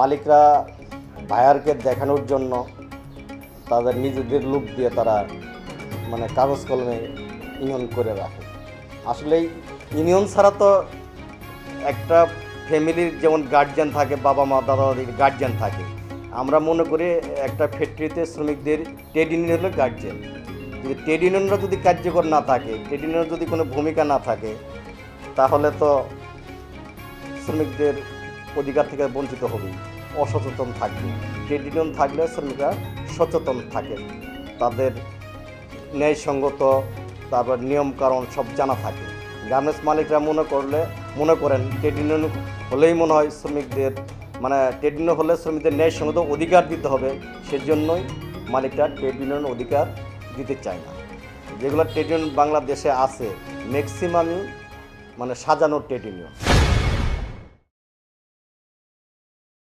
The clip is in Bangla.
মালিকরা বায়ারকে দেখানোর জন্য তাদের নিজেদের লুক দিয়ে তারা মানে কাগজ কলমে ইউনিয়ন করে রাখে। আসলে ইউনিয়ন ছাড়া তো একটা ফ্যামিলির যেমন গার্জিয়ান থাকে, বাবা মা, দাদা দাদির গার্জিয়ান থাকে। আমরা মনে করি একটা ফ্যাক্টরিতে শ্রমিকদের ট্রেড ইউনিয়ন হলো গার্জিয়ান যদি ট্রেড ইউনিয়নরা যদি কার্যকর না থাকে ট্রেড ইউনিয়নের যদি কোনো ভূমিকা না থাকে, তাহলে তো শ্রমিকদের অধিকার থেকে বঞ্চিত হবে। অসচেতন থাকবে। ট্রেড ইউনিয়ন থাকলে শ্রমিকরা সচেতন থাকে। তাদের ন্যায়সঙ্গত, তারপর নিয়মকানুন সব জানা থাকে। গার্মেন্টস মালিকরা মনে করলে, মনে করেন ট্রেড ইউনিয়ন হলেই মনে হয় শ্রমিকদের মানে ট্রেড ইউনিয়ন হলে শ্রমিকদের ন্যায়সঙ্গত অধিকার দিতে হবে। সেজন্যই মালিকরা ট্রেড ইউনিয়ন অধিকার দিতে চায় না। যেগুলো ট্রেড ইউনিয়ন বাংলাদেশে আছে ম্যাক্সিমামই মানে সাজানো ট্রেড ইউনিয়ন